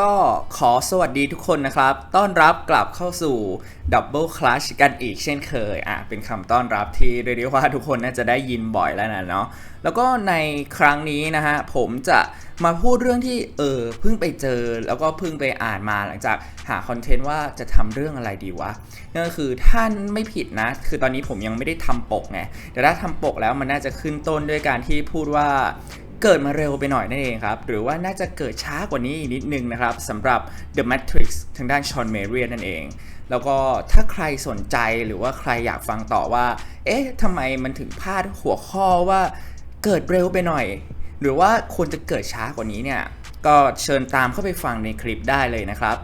ก็ขอสวัสดีทุกคนนะครับ ต้อนรับกลับเข้าสู่ Double Clutch กันอีกเช่นเคย อะ เป็นคำต้อนรับที่เรียกได้ว่าทุกคนน่าจะได้ยินบ่อยแล้วนะเนาะ แล้วก็ในครั้งนี้นะฮะ ผมจะมาพูดเรื่องที่เออเพิ่งไปเจอ แล้วก็เพิ่งไปอ่านมาหลังจากหาคอนเทนต์ว่าจะทำเรื่องอะไรดีวะ นั่นก็คือท่านไม่ผิดนะ คือตอนนี้ผมยังไม่ได้ทำปกไง แต่ถ้าทำปกแล้วมันน่าจะขึ้นต้นด้วยการที่พูดว่า เกิดมาเร็วไปหน่อยนั่นเองครับ หรือว่าน่าจะเกิดช้ากว่านี้อีกนิดนึงนะครับสำหรับ The Matrix ทางด้านชอนเมเรียนั่นเอง แล้วก็ถ้าใครสนใจหรือว่าใครอยากฟังต่อว่า เอ๊ะทำไมมันถึงพลาดหัวข้อว่าเกิดเร็วไปหน่อย หรือว่าควรจะเกิดช้ากว่านี้เนี่ย ก็เชิญตามเข้าไปฟังในคลิปได้เลยนะครับ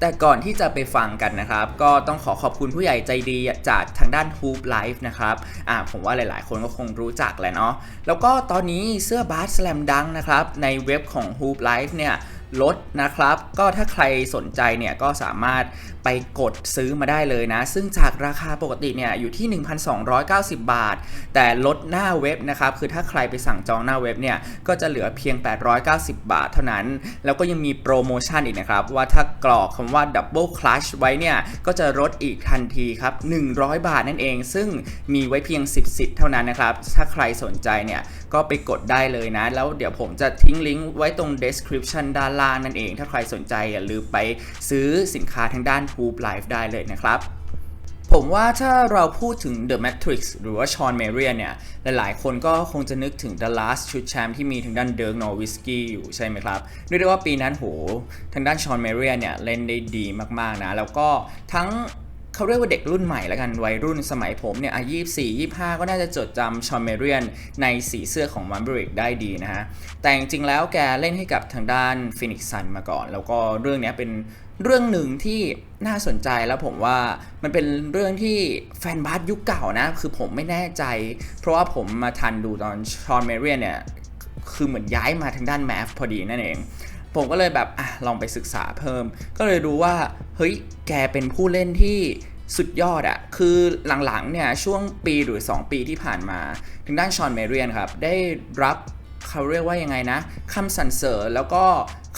แต่ก่อนที่จะไปฟังกันนะครับ ก็ต้องขอขอบคุณผู้ใหญ่ใจดีจากทางด้าน Hoop Life นะครับอ่าผมว่าหลายๆ คนก็คงรู้จักแหละเนาะแล้วก็ตอนนี้เสื้อบาสแลมดังนะครับ ในเว็บของ Hoop Life เนี่ยลดนะครับ ก็ถ้าใครสนใจเนี่ยก็สามารถ ไปกดซื้อมาได้เลยนะ ซึ่งจากราคาปกติเนี่ยอยู่ที่ 1,290 บาท แต่ลดหน้าเว็บนะครับ คือถ้าใครไปสั่งจองหน้าเว็บเนี่ย ก็จะเหลือเพียง 890 บาทเท่านั้น แล้วก็ยังมีโปรโมชั่นอีกนะครับ ว่าถ้ากรอกคำว่า Double Clutch ไว้เนี่ย ก็จะลดอีกทันทีครับ 100 บาทนั่นเอง ซึ่งมีไว้เพียง 10 สิทธิ์เท่านั้นนะครับ ถ้าใครสนใจเนี่ยก็ไปกดได้เลยนะ แล้วเดี๋ยวผมจะทิ้งลิงก์ไว้ตรง description ด้านล่างนั่นเอง ถ้าใครสนใจอย่าลืมไปซื้อสินค้าทางด้าน Hoop Life ได้เลยนะครับผมว่าถ้าเราพูดถึง The Matrix หรือว่าชอนเมเรียเนี่ย หลายๆ คนก็คงจะนึกถึง The Last ชุดแชมป์ที่มีทางด้านเดิร์กนอวิสกี้อยู่ใช่ไหมครับเรียกได้ว่าปีนั้นโห ทางด้านชอนเมเรียเนี่ย เล่นได้ดีมาก ๆ นะ แล้วก็ทั้งเขาเรียกว่าเด็กรุ่นใหม่แล้วกัน วัยรุ่นสมัยผมเนี่ยอายุ24 25 ก็น่าจะจดจำชอนเมเรียนในสีเสื้อของมันบริกได้ดีนะฮะ แต่จริงๆแล้วแกเล่นให้กับทางด้านฟินิกซันมาก่อน แล้วก็เรื่องเนี้ยเป็น เรื่องหนึ่งที่น่าสนใจแล้วผมว่ามันเป็นเรื่องที่แฟนบาสยุคเก่านะ คือผมไม่แน่ใจ เพราะว่าผมมาทันดูตอนชอนเมเรียนเนี่ย คือเหมือนย้ายมาทางด้านแมฟพอดีนั่นเอง ผมก็เลยแบบอะลองไปศึกษาเพิ่ม ก็เลยรู้ว่า เฮ้ย แกเป็นผู้เล่นที่สุดยอดอะคือหลังๆเนี่ยช่วงปีหรือ 2 ปีที่ผ่านมา ทางด้านชอนเมเรียนครับ ได้รับ เขาเรียกว่ายังไงนะคำสรรเสริญแล้วก็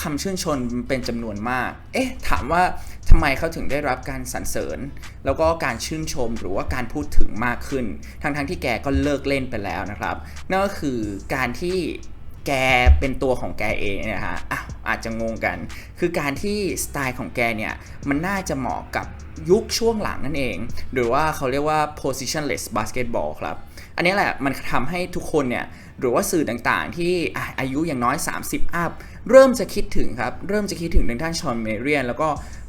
คำชื่นชมเป็นจำนวนมาก เอ๊ะ ถามว่าทำไมเขาถึงได้รับการสรรเสริญ แล้วก็การชื่นชมหรือว่าการพูดถึงมากขึ้น ทั้งๆทที่แกก็เลิกเล่นไปแล้วนะครับ นั่นก็คือการที่แกเป็นตัวของแกเองนยนะฮะอะอาจจะงงกัน คือการที่สไตล์ของแกเนี่ย มันน่าจะเหมาะกับยุคช่วงหลังนั่นเอง หรือว่าเขาเรียกว่า positionless basketball ครับ อันนี้แหละมันทำให้ทุกคนเนี่ย หรือว่าสื่อต่างๆ ที่อายุอย่างน้อย 30 อัพ เริ่มจะคิดถึงครับ เริ่มจะคิดถึงทางด้านชอนเมเรียน แล้วก็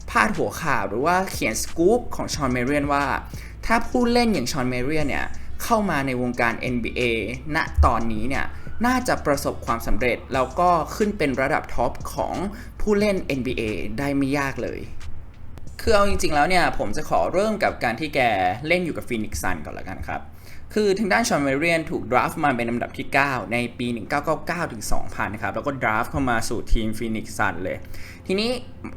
พาดหัวข่าวหรือว่าเขียนสกู๊ปของชอนเมเรียนว่า ถ้าผู้เล่นอย่างชอนเมเรียนเนี่ยเข้ามาในวงการ NBA ณตอนนี้เนี่ยน่าจะประสบความสำเร็จ แล้วก็ขึ้นเป็นระดับท็อปของผู้เล่น NBA ได้ไม่ยากเลยคือเอาจริงๆแล้วเนี่ยผมจะขอเริ่มกับการที่แกเล่นอยู่กับฟีนิกซ์ซันก่อนละกันครับ คือทางด้านชอนเมเรียนถูกดราฟต์มาเป็นลำดับที่ 9 ในปี 1999 ถึง 2000 นะครับ แล้วก็ดราฟต์เข้ามาสู่ทีมฟีนิกซ์ซันเลย ทีนี้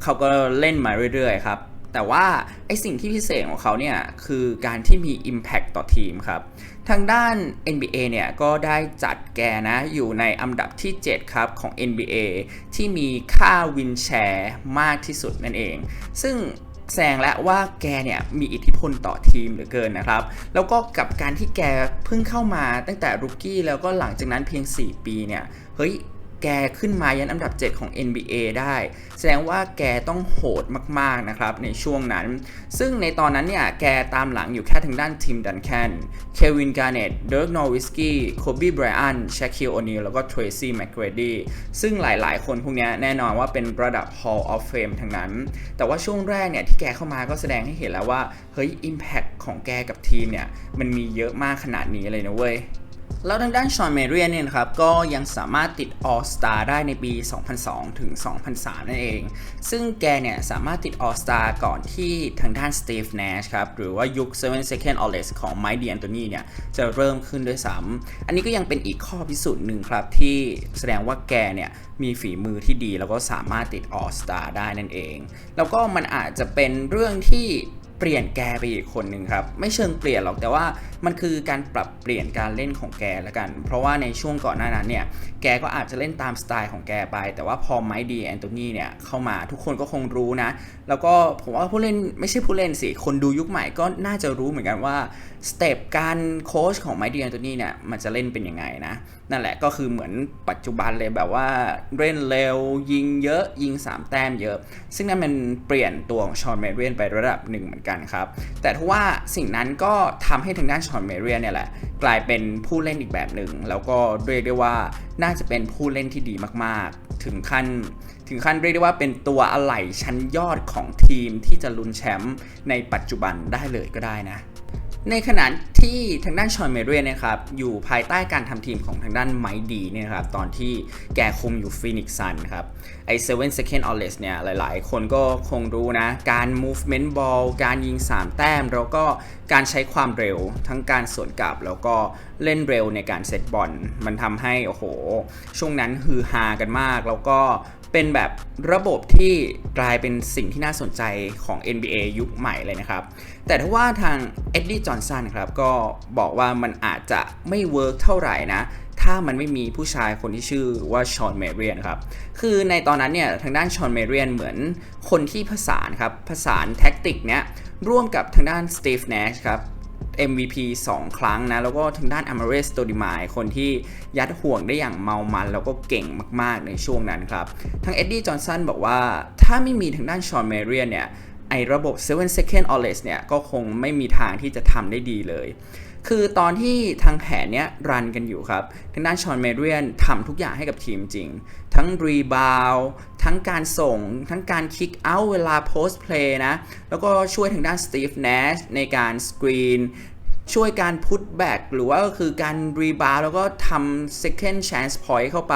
เขาก็เล่นมาเรื่อยๆครับ แต่ว่าไอสิ่งที่พิเศษของเขาเนี่ยคือการที่มี Impact ต่อทีมครับ ทางด้าน NBA เนี่ยก็ได้จัดแกนะอยู่ในอันดับที่ 7 ครับของ NBA ที่มีค่าวินแชร์มากที่สุดนั่นเอง ซึ่ง แสดงแล้วว่าแกเนี่ยมีอิทธิพลต่อทีมเหลือเกินนะครับ แล้วก็กับการที่แกเพิ่งเข้ามาตั้งแต่รุกกี้แล้วก็หลังจากนั้นเพียง 4 ปีเนี่ยเฮ้ย แกขึ้นมายันอันดับ 7 ของ NBA ได้ แสดงว่าแกต้องโหดมากๆนะครับในช่วงนั้น ซึ่งในตอนนั้นเนี่ยแกตามหลังอยู่แค่ทางด้านทีมดันแคนเควินการ์เนตเดิร์กนอวิสกี้โคบีไบรอันแชคคิลโอนิลแล้วก็เทรซี่แมคเกรดีซึ่งหลายๆ คนพวกนี้แน่นอนว่าเป็นระดับ Hall of Fame ทั้งนั้น แต่ว่าช่วงแรกเนี่ยที่แกเข้ามาก็แสดงให้เห็นแล้วว่าเฮ้ย Impact ของแกกับทีมเนี่ยมันมีเยอะมากขนาดนี้เลยนะเว้ย แล้วทางด้านชอนเมเรียนเนี่ยนะครับก็ยังสามารถติด All Star ได้ในปี 2002 ถึง 2003 นั่นเอง ซึ่งแกเนี่ยสามารถติด All Star ก่อนที่ทางด้าน Steve Nash ครับ หรือว่ายุค 7 Second All Less ของ Mike D'Antoni เนี่ยจะเริ่มขึ้นด้วยซ้ำอันนี้ก็ยังเป็นอีกข้อพิสูจน์หนึ่งครับ ที่แสดงว่าแกเนี่ยมีฝีมือที่ดีแล้วก็สามารถติด All Star ได้นั่นเอง แล้วก็มันอาจจะเป็นเรื่องที่ ปลี่ยนแกไปอีกคนหนึ่งครับ ไม่เชิงเปลี่ยนหรอกแต่ว่ามันคือการปรับเปลี่ยนการเล่นของแกละกัน เพราะว่าในช่วงก่อนหน้านั้นเนี่ยแกก็อาจจะเล่นตามสไตล์ของแกไป แต่ว่าพอไมค์ดีแอนโทนีเนี่ยเข้ามาทุกคนก็คงรู้นะ แล้วก็ผมว่าผู้เล่นไม่ใช่ผู้เล่นสิ คนดูยุคใหม่ก็น่าจะรู้เหมือนกันว่าสเต็ปการโค้ชของไมค์ดีแอนโทนีเนี่ยมันจะเล่นเป็นยังไงนะ นั่นแหละก็คือเหมือนปัจจุบันเลยแบบว่าเล่นเร็วยิงเยอะยิง 3 แต้มเยอะ ซึ่งนั่นมันเปลี่ยนตัวของชอนเมเรียนไประดับหนึ่งเหมือนกันครับ แต่ทว่าสิ่งนั้นก็ทำให้ทางด้านชอนเมเรียนเนี่ยแหละ กลายเป็นผู้เล่นอีกแบบหนึ่งแล้วก็เรียกได้ว่าน่าจะเป็นผู้เล่นที่ดีมากๆ ถึงขั้นถึงขั้นเรียกได้ว่าเป็นตัวอะไหล่ชั้นยอดของทีมที่จะลุ้นแชมป์ในปัจจุบันได้เลยก็ได้นะ ในขณะที่ทางด้านชอนเมเรียนะครับอยู่ภายใต้การทำทีมของทางด้านไมดีเนี่ยครับตอนที่แกคุมอยู่ฟีนิกซ์ซันครับไอ7 second o l l e s เรสเนี่ยหลายๆ คนก็คงรู้นะ การ movement ball การยิง 3 แต้ม แล้วก็การใช้ความเร็วทั้งการสวนกลับ แล้วก็เล่นเร็วในการเซตบอลมันทำให้ โอ้โห ช่วงนั้นฮือฮากันมาก แล้วก็ เป็นแบบระบบที่กลายเป็นสิ่งที่น่าสนใจของ NBA ยุคใหม่เลยนะครับ แต่ถ้าว่าทางเอ็ดดี้จอห์นสันครับก็บอกว่ามันอาจจะไม่เวิร์กเท่าไหร่นะ ถ้ามันไม่มีผู้ชายคนที่ชื่อว่าชอนเมเรียนครับ คือในตอนนั้นเนี่ยทางด้านชอนเมเรียนเหมือนคนที่ผสานครับผสานแท็กติกเนี้ยร่วมกับทางด้านสตีฟเนชครับ MVP 2 ครั้งนะ แล้วก็ทางด้านอ m a r เรสโตดิมายคนที่ยัดห่วงได้อย่างเมามัน แล้วก็เก่งมากๆในช่วงนั้นครับทางเอ็ดดี้จอห์นสันบอกว่าถ้าไม่มีทางด้านชอนเมเรียนเนี่ยไอระบบ 7 second a l l e s เนี่ยก็คงไม่มีทางที่จะทำได้ดีเลย คือตอนที่ทางแผนเนี้ยรันกันอยู่ครับ ทางด้านชอนเมเรียนทำทุกอย่างให้กับทีมจริง ทั้งรีบาวทั้งการส่ง ทั้งการคิกเอาเวลาโพสเพลย์นะ แล้วก็ช่วยทางด้านสตีฟเนชในการสกรีนช่วยการพุทแบ็กหรือว่าก็คือการรีบาวแล้วก็ทำ second chance point เข้าไป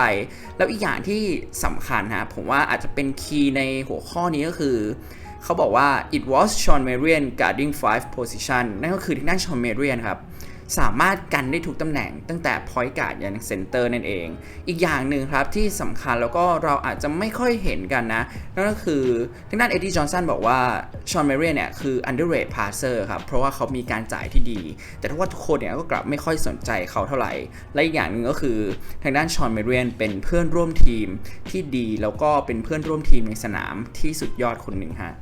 แล้วอีกอย่างที่สำคัญฮะผมว่าอาจจะเป็นคีย์ในหัวข้อนี้ก็คือ เขาบอกว่า it was Sean Marion guarding five position นั่นก็คือทางด้าน Sean Marion ครับ สามารถกันได้ทุกตำแหน่ง ตั้งแต่ point guard ยัน center นั่นเอง อีกอย่างหนึ่งครับที่สำคัญแล้วก็เราอาจจะไม่ค่อยเห็นกันนะ นั่นก็คือทางด้านเอ็ดดี้จอห์นสันบอกว่าชอนเมเรียเนี่ยคือ underrated passer ครับ เพราะว่าเขามีการจ่ายที่ดี แต่ถ้าว่าทุกคนเนี่ยก็กลับไม่ค่อยสนใจเขาเท่าไหร่ และอีกอย่างหนึ่งก็คือทางด้านชอนเมเรียนเป็นเพื่อนร่วมทีมที่ดีแล้วก็เป็นเพื่อนร่วมทีมในสนามที่สุดยอดคนหนึ่งฮะ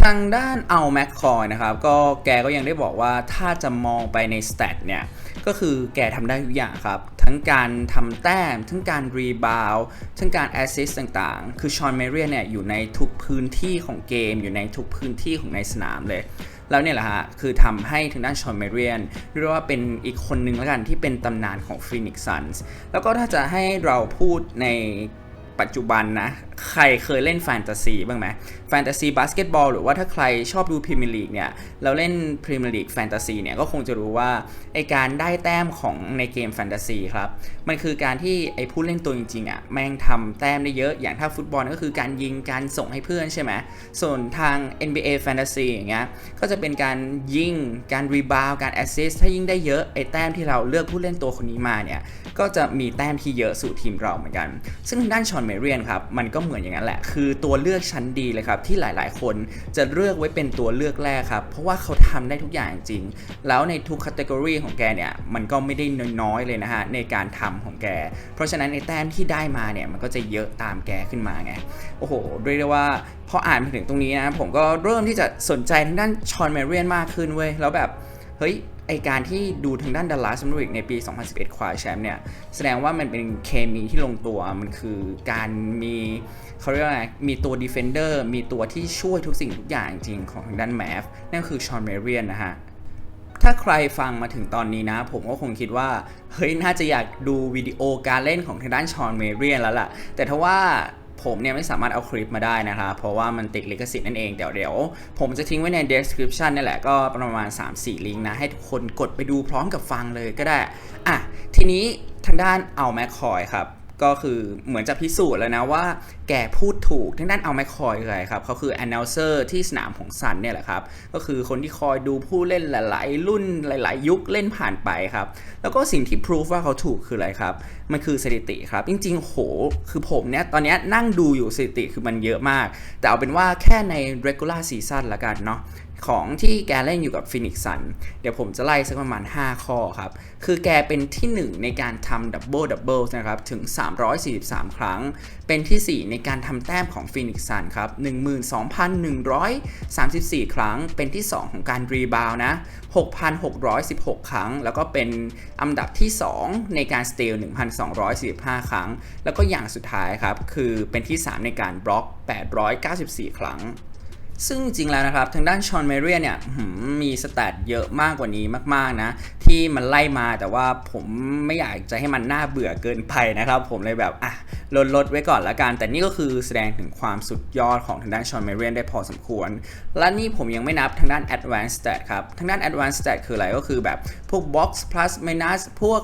ทางด้านเอาแมคคอยนะครับก็แกก็ยังได้บอกว่าถ้าจะมองไปในสเตตเนี่ยก็คือแกทำได้ทุกอย่างครับ ทั้งการทำแต้ม ทั้งการรีบาวทั้งการแอสซิสต์ต่างๆ คือชอนเมเรียเนี่ยอยู่ในทุกพื้นที่ของเกม อยู่ในทุกพื้นที่ของในสนามเลย แล้วเนี่ยแหละฮะ คือทำให้ทางด้านชอนเมเรียนเรียกว่าเป็นอีกคนหนึ่งแล้วกันที่เป็นตำนานของฟีนิกซ์ซันส์แล้วก็ถ้าจะให้เราพูดใน ปัจจุบันนะ ใครเคยเล่นแฟนตาซีบ้างไหมแฟนตาซีบาสเกตบอลหรือว่าถ้าใครชอบดูพรีเมียร์ลีกเนี่ยแล้วเล่นพรีเมียร์ลีกแฟนตาซีเนี่ย ก็คงจะรู้ว่า ไอการได้แต้มของในเกมแฟนตาซีครับ มันคือการที่ไอผู้เล่นตัวจริงๆอะแม่งทำแต้มได้เยอะอย่างถ้าฟุตบอลก็คือการยิงการส่งให้เพื่อนใช่ไหมส่วนทาง NBA Fantasy อย่างเงี้ยก็จะเป็นการยิงการรีบาวการแอสซิสถ้ายิงได้เยอะไอแต้มที่เราเลือกผู้เล่นตัวคนนี้มาเนี่ยก็จะมีแต้มที่เยอะสู่ทีมเราเหมือนกัน ซึ่งทางด้านชอนเมเรียนครับ มันก็เหมือนอย่างนั้นแหละ คือตัวเลือกชั้นดีเลยครับ ที่หลายๆ คนจะเลือกไว้เป็นตัวเลือกแรกครับ เพราะว่าเขาทำได้ทุกอย่างจริง แล้วในทุกคัตเกอรีของแกเนี่ย มันก็ไม่ได้น้อยๆเลยนะฮะในการทำของแก เพราะฉะนั้นในแต้มที่ได้มาเนี่ย มันก็จะเยอะตามแกขึ้นมาไง โอ้โห เรียกได้ว่าพออ่านมาถึงตรงนี้นะ ผมก็เริ่มที่จะสนใจทางด้านชอนเมเรียนมากขึ้นเว้ย แล้วแบบ เฮ้ย ไอการที่ดูทางด้านดัลลัสมาริกในปี 2011 คว้าแชมป์เนี่ย แสดงว่ามันเป็นเคมีที่ลงตัว มันคือการมีเขาเรียกว่าไงมีตัวดีเฟนเดอร์มีตัวที่ช่วยทุกสิ่งทุกอย่างจริงของทางด้านแมฟนั่นคือชอนเมเรียนนะฮะถ้าใครฟังมาถึงตอนนี้นะ ผมก็คงคิดว่า เฮ้ย น่าจะอยากดูวิดีโอการเล่นของทางด้านชอนเมเรียนแล้วล่ะ แต่ถ้าว่า ผมเนี่ยไม่สามารถเอาคลิปมาได้นะครับเพราะว่ามันติดลิขสิทธิ์นั่นเองเดี๋ยวเดี๋ยวผมจะทิ้งไว้ใน description นี่แหละก็ประมาณ 3-4 ลิงก์นะให้ทุกคนกดไปดูพร้อมกับฟังเลยก็ได้อะทีนี้ทางด้านเอาแมคคอยครับ ก็คือเหมือนจะพิสูจน์แล้วนะว่าแกพูดถูกทางด้านเอาแมคคอยเลยครับเขาคือ announcer ที่สนามของซันเนี่ยแหละครับ ก็คือคนที่คอยดูผู้เล่นหลาย ๆ รุ่นหลาย ๆ ยุคเล่นผ่านไปครับ แล้วก็สิ่งที่พิสูจว่าเขาถูกคืออะไรครับ มันคือสถิติครับ จริง ๆ โห คือผมเนี่ย ตอนเนี้ยนั่งดูอยู่สถิติคือมันเยอะมาก แต่เอาเป็นว่าแค่ใน regular season ละกันเนาะ ของที่แกเล่นอยู่กับฟินิกซันเดี๋ยวผมจะไล่สักประมาณ 5 ข้อครับ คือแกเป็นที่ 1 ในการทำดับเบิลดับเบิลนะครับ ถึง 343 ครั้ง เป็นที่ 4 ในการทำแต้มของฟินิกซันครับ 12,134 ครั้ง เป็นที่ 2 ของการรีบาวนะ 6,616 ครั้ง แล้วก็เป็นอันดับที่ 2 ในการสเตล1,245 ครั้ง แล้วก็อย่างสุดท้ายครับ คือเป็นที่ 3 ในการบล็อก 894 ครั้ง ซึ่งจริงๆแล้วนะครับ ทางด้านชอนเมเรียเนี่ยมมีสแตทเยอะมากกว่านี้มากๆนะ ที่มันไล่มาแต่ว่าผมไม่อยากจะให้มันน่าเบื่อเกินไปนะครับ ผมเลยแบบอะลดลดไว้ก่อนละกัน แต่นี่ก็คือแสดงถึงความสุดยอดของทางด้านชอนเมเรียนได้พอสมควร และนี่ผมยังไม่นับทางด้าน advanced stat ครับ ทางด้าน advanced stat คืออะไรก็คือแบบพวก box plus minus พวก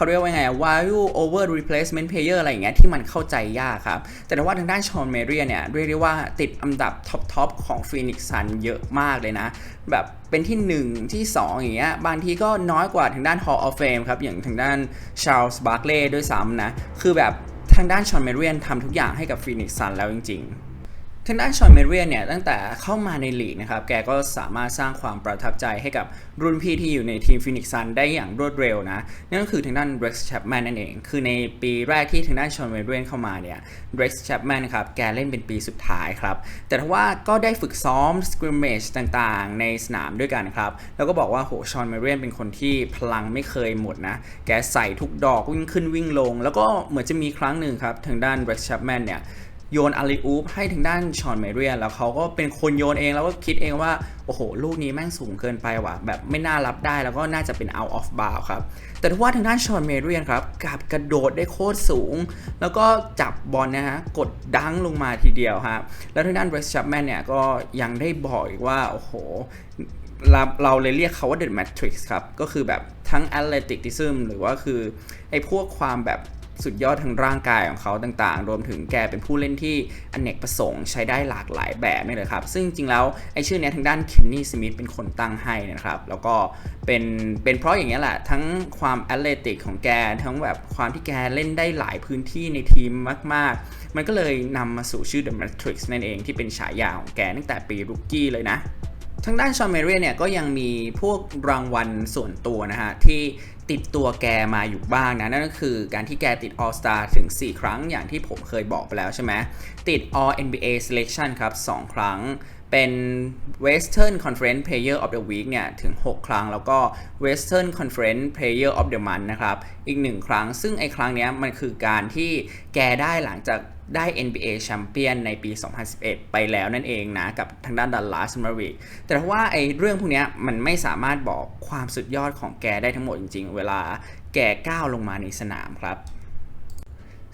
เขาเรียกว่าไง value over replacement player อะไรอย่างเงี้ยที่มันเข้าใจยากครับ แต่ว่าทางด้านชอนเมเรียเนี่ยเรียกได้ว่าติดอันดับท็อปทอปของ Phoenix Sun เยอะมากเลยนะ แบบเป็นที่ 1 ที่ 2 อย่างเงี้ยบางทีก็น้อยกว่าทางด้าน Hall of Fame ครับ อย่างทางด้าน Charles Barkley ด้วยซ้ำนะ คือแบบทางด้านชอนเมเรียนทำทุกอย่างให้กับ Phoenix Sun แล้วจริง ๆ ทางด้านชอนเมเรียนเนี่ยตั้งแต่เข้ามาในลีกนะครับแกก็สามารถสร้างความประทับใจให้กับรุ่นพี่ที่อยู่ในทีมฟินิกซันได้อย่างรวดเร็วนะนั่นก็คือทางด้าน Rex Chapman นั่นเอง คือในปีแรกที่ทางด้านชอนเมเรียนเข้ามาเนี่ย Rex Chapman ครับแกเล่นเป็นปีสุดท้ายครับ แต่ทว่าก็ได้ฝึกซ้อม scrimmage ต่างๆ ในสนามด้วยกันครับ แล้วก็บอกว่าโหชอนเมเรียนเป็นคนที่พลังไม่เคยหมดนะแกใส่ทุกดอกวิ่งขึ้นวิ่งลง แล้วก็เหมือนจะมีครั้งหนึ่งครับทางด้าน Rex Chapman เนี่ย โยนอาลีอูปให้ทางด้านชอนเมเรียนแล้วเขาก็เป็นคนโยนเองแล้วก็คิดเองว่า โอ้โห ลูกนี้แม่งสูงเกินไปว่ะ แบบไม่น่ารับได้แล้วก็น่าจะเป็น out of bound ครับ แต่ทว่าทางด้านชอนเมเรียนครับกลับกระโดดได้โคตรสูง แล้วก็จับบอลนะฮะกดดังลงมาทีเดียวครับแล้วทางด้านเบรสชัปแมนเนี่ยก็ยังได้บอกอีกว่าโอ้โหเราเราเลยเรียกเขาว่า The Matrix ครับ ก็คือแบบทั้ง athleticism หรือว่าคือไอ้พวกความแบบ สุดยอดทางร่างกายของเขาต่างๆ รวมถึงแกเป็นผู้เล่นที่อเนกประสงค์ใช้ได้หลากหลายแบบนี่เลยครับ ซึ่งจริงๆแล้วไอ้ชื่อนี้ทางด้านเคนนี่สมิธเป็นคนตั้งให้นะครับ แล้วก็เป็นเป็นเพราะอย่างเงี้แหละ ทั้งความแอตเลติกของแก ทั้งแบบความที่แกเล่นได้หลายพื้นที่ในทีมมาก ๆ มันก็เลยนำมาสู่ชื่อ The Matrix นั่นเองที่เป็นฉายาของแกตั้งแต่ปีรุกกี้เลยนะทางด้านชอนเมเรียเนี่ยก็ยังมีพวกรางวัลส่วนตัวนะฮะที่ ติดตัวแกมาอยู่บ้างนะ นั่นก็คือการที่แกติด All Star ถึง 4 ครั้งอย่างที่ผมเคยบอกไปแล้วใช่ไหมติด All NBA Selection ครับ 2 ครั้ง เป็น Western Conference Player of the Week เนี่ย ถึง 6 ครั้งแล้วก็ Western Conference Player of the Month นะครับ อีก 1 ครั้ง ซึ่งไอ้ครั้งเนี้ยมันคือการที่แกได้หลังจาก ได้ NBA แชมเปี้ยนในปี 2011 ไปแล้วนั่นเองนะ กับทางด้านดัลลัสมาริกแต่ว่าไอ้เรื่องพวกนี้มันไม่สามารถบอกความสุดยอดของแกได้ทั้งหมดจริงๆ เวลาแกก้าวลงมาในสนามครับ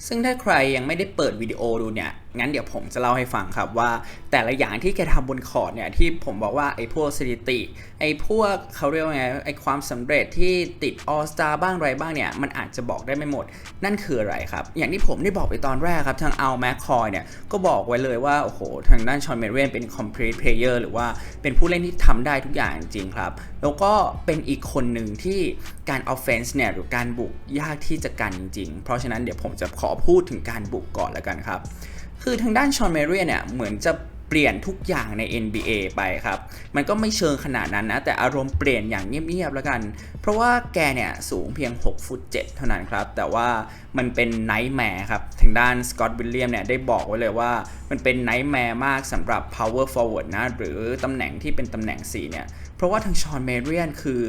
ซึ่งถ้าใครยังไม่ได้เปิดวิดีโอดูเนี่ย งั้นเดี๋ยวผมจะเล่าให้ฟังครับว่า แต่ละอย่างที่แกทำบนคอร์ดเนี่ยที่ผมบอกว่าไอ้พวกสถิติ ไอ้พวกเขาเรียกว่าไงไอ้ความสำเร็จที่ติดออสตาบ้างไรบ้างเนี่ยมันอาจจะบอกได้ไม่หมด นั่นคืออะไรครับ อย่างที่ผมได้บอกไปตอนแรกครับทางเอาแมคคอยเนี่ยก็บอกไว้เลยว่าโอ้โหทางด้านชอนเมเรียนเป็น complete player หรือว่าเป็นผู้เล่นที่ทำได้ทุกอย่างจริงครับ แล้วก็เป็นอีกคนหนึ่งที่การ offense เนี่ยหรือการบุกยากที่จะกันจริง เพราะฉะนั้นเดี๋ยวผมจะขอพูดถึงการบุกก่อนแล้วกันครับ คือทางด้านชอนเมเรียเนี่ยเหมือนจะเปลี่ยนทุกอย่างใน NBA ไปครับ มันก็ไม่เชิงขนาดนั้นนะ แต่อารมณ์เปลี่ยนอย่างเงียบๆแล้วกัน เพราะว่าแกเนี่ยสูงเพียง 6 ฟุต 7 เท่านั้นครับ แต่ว่า มันเป็นไนท์แมร์ครับทางด้านสกอตต์วิลเลียมเนี่ยได้บอกไว้เลยว่า มันเป็นไนท์แมร์มากสำหรับ power forward นะ หรือตำแหน่งที่เป็นตำแหน่ง 4 เนี่ย เพราะว่าทางชอนเมเรียนคือ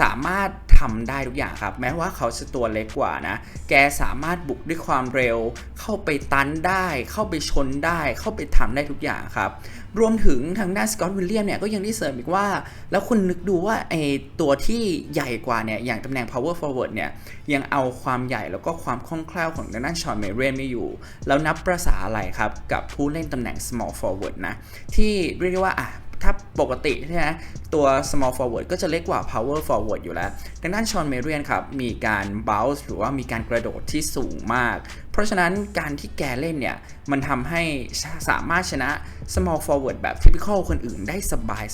สามารถทำได้ทุกอย่างครับ แม้ว่าเขาจะตัวเล็กกว่านะ แกสามารถบุกด้วยความเร็ว เข้าไปตันได้ เข้าไปชนได้ เข้าไปทำได้ทุกอย่างครับ รวมถึงทางด้านสกอตต์วิลเลียมเนี่ยก็ยังได้เสริมอีกว่า แล้วคุณนึกดูว่าไอตัวที่ใหญ่กว่าเนี่ย อย่างตำแหน่ง power forward เนี่ย ยังเอาความใหญ่แล้วก็ความคล่องแคล่วของทางด้านชอนเมเรียนไม่อยู่ แล้วนับประษาอะไรครับ กับผู้เล่นตำแหน่ง small forward นะ ที่เรียกว่าอะถ้าปกติใช่ไหมตัว small forward ก็จะเล็กกว่า power forward อยู่แล้ว ดังนั้นชอนเมเรียนครับ มีการ bounce หรือว่ามีการกระโดดที่สูงมาก ราะฉะนั้นการที่แกเล่นเนี่ย มันทำให้สามารถชนะ small forward แบบ typical คนอื่นได้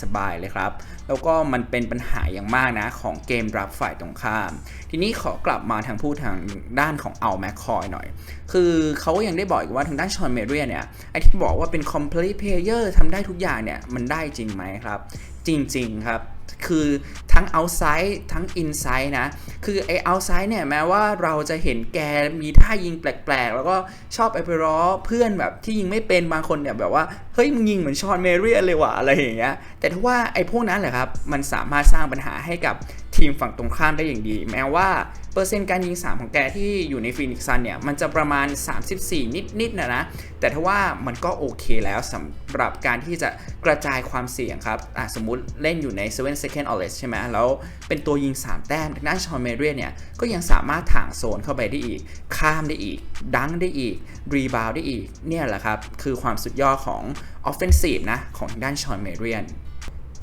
สบายๆเลยครับ แล้วก็มันเป็นปัญหาอย่างมากนะ ของเกมรับฝ่ายตรงข้าม ทีนี้ขอกลับมาทางพูดทางด้านของเอาแมคคอยหน่อย คือเขาก็ยังได้บอกอีกว่าทางด้านชอนเมเรียเนี่ย ไอที่บอกว่าเป็น complete player ทำได้ทุกอย่างเนี่ย มันได้จริงไหมครับ จริง ๆ ครับ คือทั้ง outside ทั้ง inside นะ คือไอ้ outside เนี่ยแม้ว่าเราจะเห็นแกมีท่ายิงแปลกๆ แล้วก็ชอบไปไปล้อเพื่อนแบบที่ยิงไม่เป็นบางคนเนี่ยแบบว่า เฮ้ยมึงยิงเหมือนชอนเมเรียเลยว่ะอะไรอย่างเงี้ย แต่ถ้าว่าไอ้พวกนั้นแหละครับ มันสามารถสร้างปัญหาให้กับทีมฝั่งตรงข้ามได้อย่างดี แม้ว่า เปอร์เซ็นต์การยิง 3 ของแกที่อยู่ในฟีนิกซ์ซันเนี่ย มันจะประมาณ 34 นิดๆนะนะ แต่ถ้าว่ามันก็โอเคแล้วสำหรับการที่จะกระจายความเสี่ยงครับสมมุติเล่นอยู่ใน 7 second o l e s ใช่ไหมแล้วเป็นตัวยิง 3 แต้มทางด้านชอนเมเรียเนี่ย ก็ยังสามารถถ่างโซนเข้าไปได้อีก ข้ามได้อีก ดังได้อีก รีบาวได้อีก เนี่ยแหละครับ คือความสุดยอดของ offensive นะ ของทางด้านชอนเมเรียน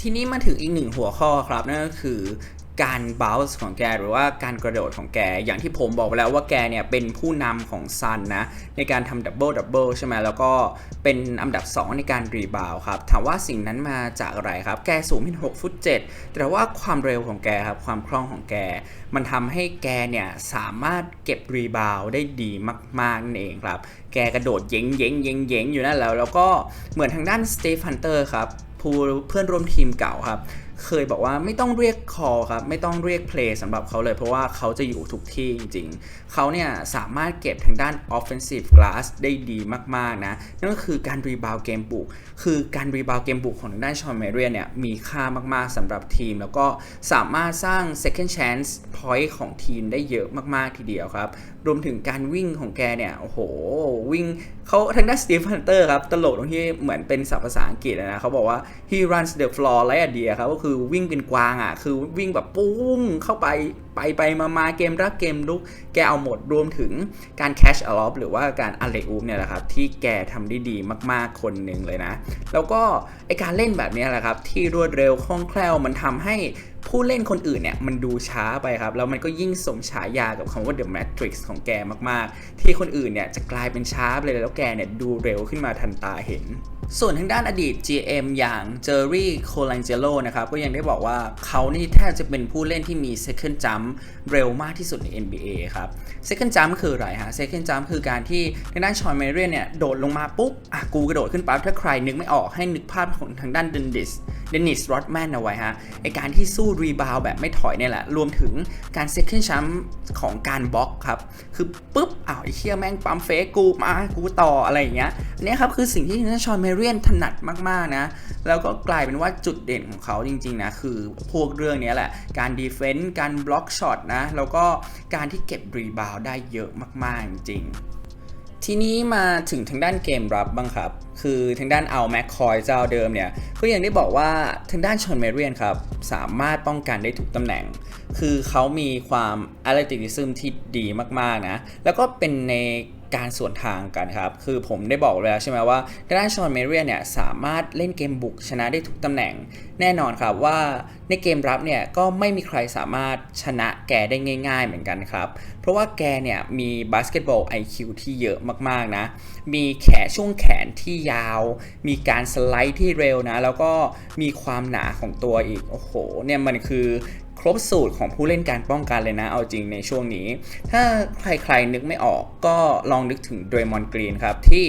ทีนี้มาถึงอีกหนึ่งหัวข้อครับ นั่นก็คือ การ bounce ของแกหรือว่าการกระโดดของแก อย่างที่ผมบอกไปแล้วว่าแกเนี่ยเป็นผู้นำของซันนะในการทำดับเบิลดับเบิลใช่ไหมแล้วก็เป็นอันดับ 2 ในการรีบาวครับ ถามว่าสิ่งนั้นมาจากอะไรครับ แกสูงเป็น6ฟุต7แต่ว่าความเร็วของแกครับ ความคล่องของแก มันทำให้แกเนี่ยสามารถเก็บรีบาวได้ดีมากๆนั่นเองครับ แกกระโดดเย้งเย้งเย้งเย้งอยู่นั่นแล้ว แล้วก็เหมือนทางด้านสเตฟฮันเตอร์ครับผู้เพื่อนร่วมทีมเก่าครับ เคยบอกว่าไม่ต้องเรียก call ครับ ไม่ต้องเรียก play สำหรับเขาเลยเพราะว่าเขาจะอยู่ทุกที่จริงๆ เขาเนี่ยสามารถเก็บทางด้าน offensive glass ได้ดีมากๆนะ นั่นก็คือการรีบาวเกมบุก คือการรีบาวเกมบุกของทางด้านชอนเมเรียเนี่ยมีค่ามากๆสำหรับทีม แล้วก็สามารถสร้าง second chance point ของทีมได้เยอะมากๆทีเดียวครับ รวมถึงการวิ่งของแกเนี่ยโอ้โหวิ่งเขาทางด้านสตีฟฮันเตอร์ครับ ตลกตรงที่เหมือนเป็นศัพท์ภาษาอังกฤษนะเขาบอกว่า he runs the floor like a deer ครับ ก็คือวิ่งเป็นกวางอะ คือวิ่งแบบปุ้งเข้าไปไปไปมามาเกมรักเกมลุก แกเอาหมดรวมถึงการ catch a lob หรือว่าการ alley o เนี่ยแหละครับ ที่แกทำได้ดีมากๆคนหนึ่งเลยนะ แล้วก็ไอการเล่นแบบนี้แหละครับ ที่รวดเร็วคล่องแคล่วมันทำให้ ผู้เล่นคนอื่นเนี่ยมันดูช้าไปครับ แล้วมันก็ยิ่งสมฉายากับคำว่า The Matrix ของแกมากๆ ที่คนอื่นเนี่ยจะกลายเป็นช้าไปเลยแล้วแกเนี่ยดูเร็วขึ้นมาทันตาเห็น ส่วนทางด้านอดีต GM อย่างเจอรี่โคลังเจโลนะครับก็ยังได้บอกว่าเขานี่แทบจะเป็นผู้เล่นที่มี second jump เร็วมากที่สุดใน NBA ครับ second jump คืออะไรฮะ second jump คือการที่ทางด้านชอนเมเรียนเนี่ยโดดลงมาปุ๊บ อะ กูกระโดดขึ้นปั๊บ ถ้าใครนึกไม่ออกให้นึกภาพของทางด้านเดนดิสเดนิสโรดแมนเอาไว้ฮะไอการที่สู้รีบาวแบบไม่ถอยเนี่ยแหละ รวมถึงการ second jump ของการบล็อกครับ คือปุ๊บอ้าวไอเชี่ยแม่งปั๊มเฟกกูมากูต่ออะไรอย่างเงี้ยอันนี้ครับคือสิ่งที่ทางด้านชอนเมเรียรียนถนัดมากๆนะ แล้วก็กลายเป็นว่าจุดเด่นของเขาจริงๆนะ คือพวกเรื่องนี้แหละ การดีเฟนต์การบล็อกช็อตนะ แล้วก็การที่เก็บรีบาวได้เยอะมากๆจริงๆทีนี้มาถึงทางด้านเกมรับบ้างครับ คือทางด้านเอาแมคคอยเจ้าเดิมเนี่ย ก็ยังได้บอกว่าทางด้านชอนเมเรียนครับ สามารถป้องกันได้ทุกตำแหน่ง คือเขามีความอ t ลติ i ซึมที่ดีมาก ๆ นะ แล้วก็เป็นใน การส่วนทางกันครับ คือผมได้บอกแล้วใช่ไหมว่าด้านชอนเมเรียเนี่ยสามารถเล่นเกมบุกชนะได้ทุกตำแหน่ง แน่นอนครับว่าในเกมรับเนี่ยก็ไม่มีใครสามารถชนะแกได้ง่ายๆเหมือนกันครับ เพราะว่าแกเนี่ยมีบาสเกตบอล IQ ที่เยอะมากๆนะ มีแขนช่วงแขนที่ยาว มีการสไลด์ที่เร็วนะ แล้วก็มีความหนาของตัวอีก โอ้โห เนี่ยมันคือ ครบสูตรของผู้เล่นการป้องกันเลยนะ เอาจริงในช่วงนี้ ถ้าใครๆนึกไม่ออกก็ลองนึกถึงเดรมอนกรีนครับ ที่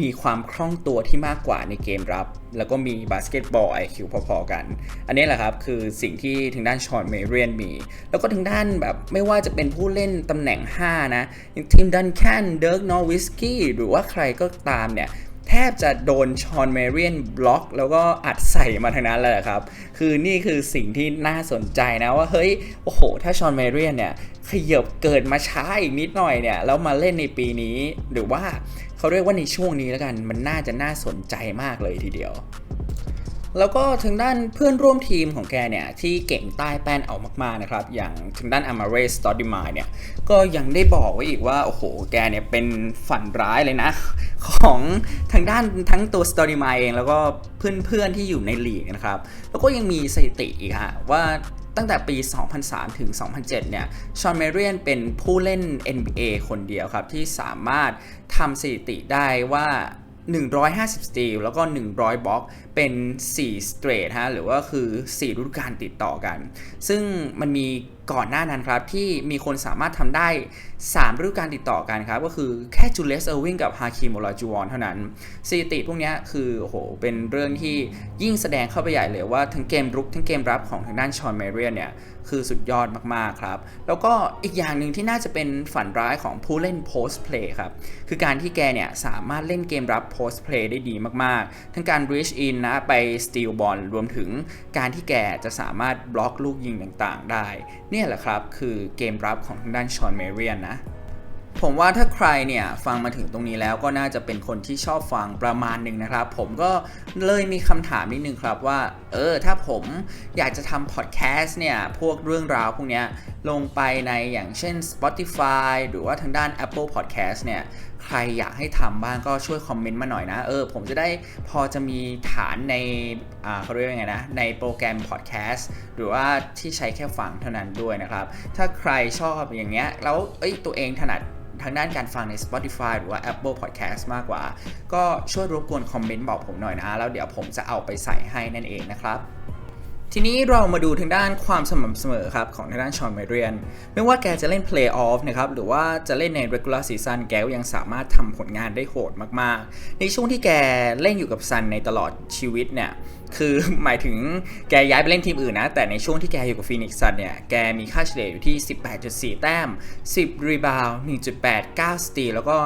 มีความคล่องตัวที่มากกว่าในเกมรับ แล้วก็มีบาสเกตบอล IQ พอๆกัน อันนี้แหละครับ คือสิ่งที่ทางด้านชอนเมเรียนมี แล้วก็ทางด้านแบบไม่ว่าจะเป็นผู้เล่นตำแหน่ง 5 นะอย่างทีมดันแคนเดิร์กนอร์วิสกี้หรือว่าใครก็ตามเนี่ย ทบจะโดนชอนเมเรียนบล็อก แล้วก็อัดใส่มาทางนั้นเลยครับ คือนี่คือสิ่งที่น่าสนใจนะว่าเฮ้ยโอ้โห ถ้าชอนเมเรียนเนี่ยขยบเกิดมาช้าอีกนิดหน่อยเนี่ยแล้วมาเล่นในปีนี้ หรือว่าเขาเรียกว่าในช่วงนี้แล้วกันมันน่าจะน่าสนใจมากเลยทีเดียว แล้วก็ทางด้านเพื่อนร่วมทีมของแกเนี่ย ที่เก่งใต้แป้นเอามากๆนะครับ อย่างทางด้านอ m a r e s t o d i m a เนี่ย ก็ยังได้บอกไว้อีกว่า โอ้โห แกเนี่ยเป็นฝันร้ายเลยนะ ของทางด้านทั้งตัว s t o d i m a เอง แล้วก็เพื่อนๆที่อยู่ในลีกนะครับ แล้วก็ยังมีสถิติอีกฮะว่าตั้งแต่ปี 2003 ถึง 2007 เนี่ย ชอนเมเรียนเป็นผู้เล่น NBA คนเดียวครับ ที่สามารถทำสถิติได้ว่า 150 สตีลแล้วก็ 100 บล็อก เป็น 4 สเตรทฮะ หรือว่าคือ 4 ฤดูกาลติดต่อกัน ซึ่งมันมีก่อนหน้านั้นครับ ที่มีคนสามารถทำได้ 3 ฤดูกาลติดต่อกันครับ ก็คือแค่จูเลสเออร์วิงกับฮาคิมโอลาจูวอนเท่านั้นสถิติพวกนี้คือโอ้โหเป็นเรื่องที่ยิ่งแสดงเข้าไปใหญ่เลยว่าทั้งเกมรุกทั้งเกมรับของทางด้านชอนเมเรียนเนี่ยคือสุดยอดมากๆครับ แล้วก็อีกอย่างหนึ่งที่น่าจะเป็นฝันร้ายของผู้เล่น post play ครับ คือการที่แกเนี่ยสามารถเล่นเกมรับ post play ได้ดีมากๆ ทั้งการ reach in นะไป steal ball รวมถึงการที่แกจะสามารถบล็อกลูกยิงต่างๆ ได้เนี่ยแหละครับคือเกมรับของทางด้านชอนเมเรียนนะ ผมว่าถ้าใครเนี่ยฟังมาถึงตรงนี้แล้วก็น่าจะเป็นคนที่ชอบฟังประมาณหนึ่งนะครับ ผมก็เลยมีคำถามนิดนึงครับว่า เออ ถ้าผมอยากจะทำพอดแคสต์เนี่ย พวกเรื่องราวพวกนี้ลงไปในอย่างเช่น Spotify หรือว่าทางด้าน Apple Podcast เนี่ย ใครอยากให้ทำบ้างก็ช่วยคอมเมนต์มาหน่อยนะ เออ ผมจะได้พอจะมีฐานในอ่าเขาเรียกว่าไงนะ ในโปรแกรมพอดแคสต์หรือว่าที่ใช้แค่ฟังเท่านั้นด้วยนะครับ ถ้าใครชอบอย่างเงี้ย แล้วเอ้ยตัวเองถนัดทางด้านการฟังใน Spotify หรือว่า Apple Podcast มากกว่า ก็ช่วยรบกวนคอมเมนต์บอกผมหน่อยนะ แล้วเดี๋ยวผมจะเอาไปใส่ให้นั่นเองนะครับ ทีนี้เรามาดูทางด้านความสม่ำเสมอครับของทางด้านชอนเมเรียน ไม่ว่าแกจะเล่นเพลย์ออฟนะครับหรือว่าจะเล่นใน Regular Season แกก็ยังสามารถทำผลงานได้โหดมากๆ ในช่วงที่แกเล่นอยู่กับซันในตลอดชีวิตเนี่ย คือหมายถึงแกย้ายไปเล่นทีมอื่นนะ แต่ในช่วงที่แกอยู่กับฟีนิกซ์ซันเนี่ย แกมีค่าเฉลี่ยอยู่ที่ 18.4 แต้ม 10 รีบาวด์1.8 9 สตีลแล้วก็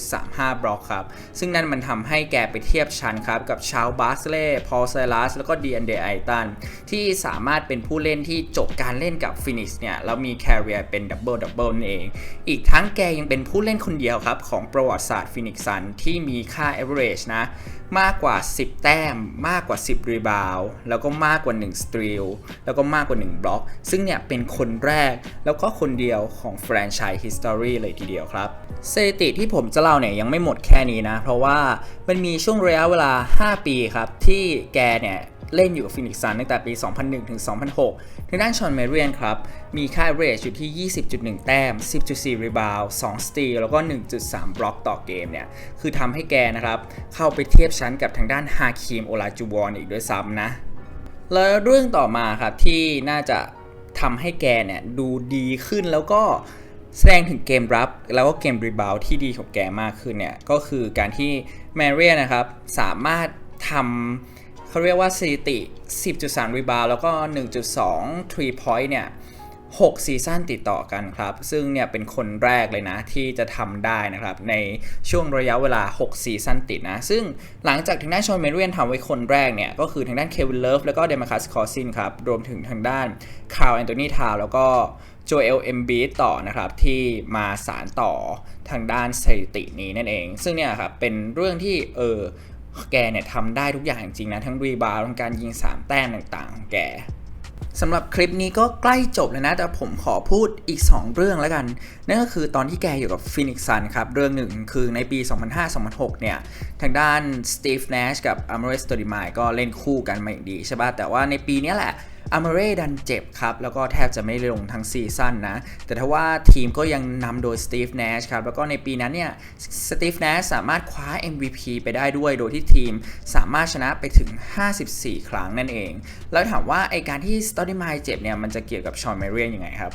1.35 บล็อกครับ ซึ่งนั่นมันทำให้แกไปเทียบชั้นครับ กับชาวบาสเล่ พอลไซลัส แล้วก็ดีอันเดไอตัน ที่สามารถเป็นผู้เล่นที่จบการเล่นกับฟินิกซ์เนี่ย แล้วมีแคริเอร์เป็นดับเบิลดับเบิลนั่นเอง อีกทั้งแกยังเป็นผู้เล่นคนเดียวครับของประวัติศาสตร์ฟินิกซ์ซันที่มีค่า average นะ มากกว่า 10 แต้ม มากกว่า 10 รีบาวแล้วก็มากกว่า 1 สตรีล แล้วก็มากกว่า 1 บล็อก ซึ่งเนี่ยเป็นคนแรก แล้วก็คนเดียวของแฟรนไชส์ฮิสตอรีเลยทีเดียวครับสถิติที่ผมจะเล่าเนี่ยยังไม่หมดแค่นี้นะ เพราะว่ามันมีช่วงระยะเวลา 5 ปีครับ ที่แกเนี่ย เล่นอยู่กับฟินิกซ์ซันตั้งแต่ปี 2001 ถึง 2006 ทางด้านชอนเมเรียนครับ มีค่าเรทอยู่ที่ 20.1 แต้ม 10.4 รีบาว2สตีลแล้วก็ 1.3 บล็อกต่อเกมเนี่ย คือทำให้แกนะครับ เข้าไปเทียบชั้นกับทางด้านฮาคิมโอลาจูวอนอีกด้วยซ้ำนะ แล้วเรื่องต่อมาครับที่น่าจะทำให้แกเนี่ยดูดีขึ้นแล้วก็แสดงถึงเกมรับแล้วก็เกมรีบาวที่ดีของแกมากขึ้นเนี่ย ก็คือการที่แมเรียนะครับ สามารถทำ เขาเรียกว่าสถิติ 10.3 รีบาวแล้วก็ 1.2 3 point เนี่ย6ซีซั่นติดต่อกันครับ ซึ่งเนี่ยเป็นคนแรกเลยนะ ที่จะทำได้นะครับ ในช่วงระยะเวลา 6 ซีซั่นติดนะ ซึ่งหลังจากทางด้านชอนเมเรียนทำไว้คนแรกเนี่ย ก็คือทางด้านเควินเลิฟแล้วก็เดมาคัสคอซินครับ รวมถึงทางด้านคาร์ลแอนโทนีทาวแล้วก็โจเอลเอ็มบีต่อนะครับ ที่มาสารต่อทางด้านสถิตินี้นั่นเอง ซึ่งเนี่ยครับเป็นเรื่องที่เออ แกเนี่ยทำได้ทุกอย่างจริงนะ ทั้งรีบาวทั้งการยิง 3 แต้มต่างๆของแกสำหรับคลิปนี้ก็ใกล้จบแล้วนะ แต่ผมขอพูดอีก 2 เรื่องแล้วกัน นั่นก็คือตอนที่แกอยู่กับฟินิกซ์ซันครับ เรื่องหนึ่งคือในปี 2005-2006 เนี่ย ทางด้านสตีฟเนชกับอ m ม r รสโตดิมายก็เล่นคู่กันมาอย่างดีใช่ป่ะ แต่ว่าในปีนี้แหละ อามเร่ดันเจ็บครับ แล้วก็แทบจะไม่ลงทั้งซีซั่นนะ แต่ถ้าว่าทีมก็ยังนำโดยสตีฟเนชครับ แล้วก็ในปีนั้นเนี่ยสตีฟเนชสามารถคว้า MVP ไปได้ด้วย โดยที่ทีมสามารถชนะไปถึง 54 ครั้งนั่นเอง แล้วถามว่าไอการที่สตอดิมายเจ็บเนี่ยมันจะเกี่ยวกับชอนเมเรียนยังไงครับ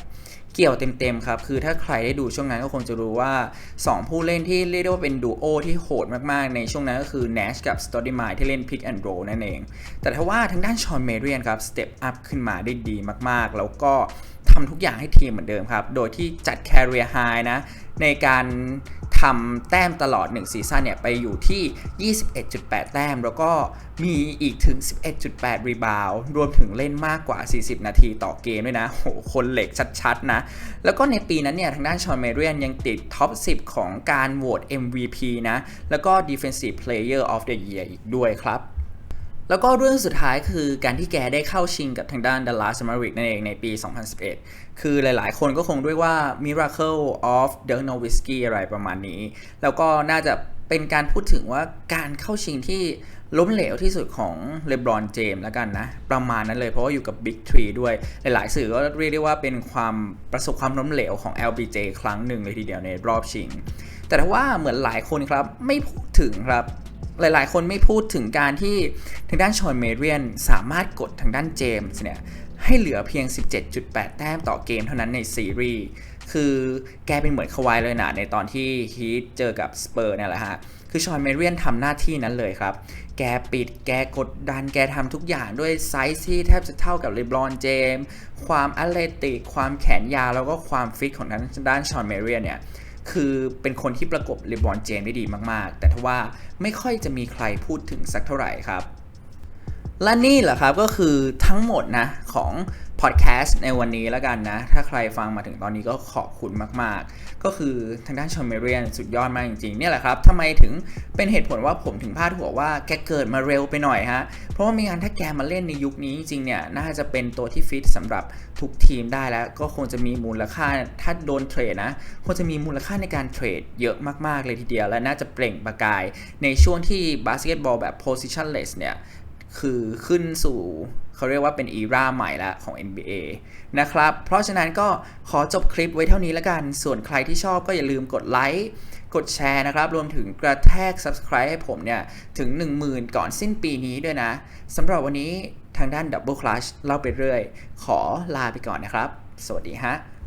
เกี่ยวเต็มๆครับ คือถ้าใครได้ดูช่วงนั้นก็คงจะรู้ว่า 2 ผู้เล่นที่เรียกได้ว่าเป็นดูโอที่โหดมากๆ ในช่วงนั้นก็คือ Nash กับ s t o d y m i ที่เล่น Pick and Roll นั่นเอง แต่ถ้าว่าทางด้านชอนเมเรียนครับสเต็ปอัพขึ้นมาได้ดีมากๆ แล้วก็ ทำทุกอย่างให้ทีมเหมือนเดิมครับ โดยที่จัด Career High นะ ในการทำแต้มตลอด 1 ซีซั่นเนี่ย ไปอยู่ที่ 21.8 แต้ม แล้วก็มีอีกถึง 11.8 รีบาวรวมถึงเล่นมากกว่า 40 นาทีต่อเกมด้วยนะ โห คนเหล็กชัดๆ นะ แล้วก็ในปีนั้นเนี่ย ทางด้านชอนเมเรียนยังติดท็อป 10 ของการโหวต MVP นะ แล้วก็ Defensive Player of the Year อีกด้วยครับ แล้วก็เรื่องสุดท้ายคือการที่แกได้เข้าชิงกับทางด้าน Dallas Mavericks นั่นเองในปี 2011 คือหลายๆ คนก็คงด้วยว่า Miracle of Dirk Nowitzki อะไรประมาณนี้ แล้วก็น่าจะเป็นการพูดถึงว่าการเข้าชิงที่ล้มเหลวที่สุดของเลบรอนเจมส์แล้วกันนะ ประมาณนั้นเลยเพราะว่าอยู่กับบิ๊กทรีด้วย หลาย ๆ สื่อก็เรียกได้ว่าเป็นความประสบความล้มเหลวของ LBJ ครั้งหนึ่งเลยทีเดียวในรอบชิง แต่ถ้าว่าเหมือนหลายคนครับไม่พูดถึงครับ หลายๆ คนไม่พูดถึงการที่ทางด้านชอนเมเรียนสามารถกดทางด้านเจมส์เนี่ยให้เหลือเพียง 17.8 แต้มต่อเกมเท่านั้นในซีรีส์ คือแกเป็นเหมือนควายเลยนะในตอนที่ฮีทเจอกับสเปอร์เนี่ยแหละฮะ คือชอนเมเรียนทำหน้าที่นั้นเลยครับ แกปิด แกกดดัน แกทำทุกอย่างด้วยไซส์ที่แทบจะเท่ากับเลบรอนเจมส์ความอเลติก ความแขนยาวแล้วก็ความฟิตของทางด้านชอนเมเรียนเนี่ย คือเป็นคนที่ประกบเลบรอนเจมส์ได้ดีมากๆ แต่ทว่าไม่ค่อยจะมีใครพูดถึงสักเท่าไหร่ครับ และนี่แหละครับก็คือทั้งหมดนะของพอดแคสต์ในวันนี้แล้วกันนะ ถ้าใครฟังมาถึงตอนนี้ก็ขอบคุณมาก ๆ ก็คือทางด้านชมเมเรียนสุดยอดมากจริงๆ เนี่ยแหละครับทำไมถึงเป็นเหตุผลว่าผมถึงพาดหัวว่าแกเกิดมาเร็วไปหน่อยฮะ เพราะว่าม่งั้นถ้าแกมาเล่นในยุคนี้จริงๆ เนี่ย น่าจะเป็นตัวที่ฟิตสำหรับทุกทีมได้แล้ว ก็คงจะมีมูลค่าถ้าโดนเทรดนะคงจะมีมูลค่าในการเทรดเยอะมากๆเลยทีเดียว และน่าจะเปล่งประกายในช่วงที่บาสเกตบอลแบบ positionless เนี่ย คือขึ้นสู่เขาเรียกว่าเป็นอีราใหม่แล้วของ NBA นะครับ เพราะฉะนั้นก็ขอจบคลิปไว้เท่านี้แล้วกัน ส่วนใครที่ชอบก็อย่าลืมกดไลค์กดแชร์นะครับ รวมถึงกระแทก Subscribe ให้ผมเนี่ย ถึง 10,000 ก่อนสิ้นปีนี้ด้วยนะสำหรับวันนี้ทางด้าน Double Clutch เล่าไปเรื่อย ขอลาไปก่อนนะครับ สวัสดีฮะ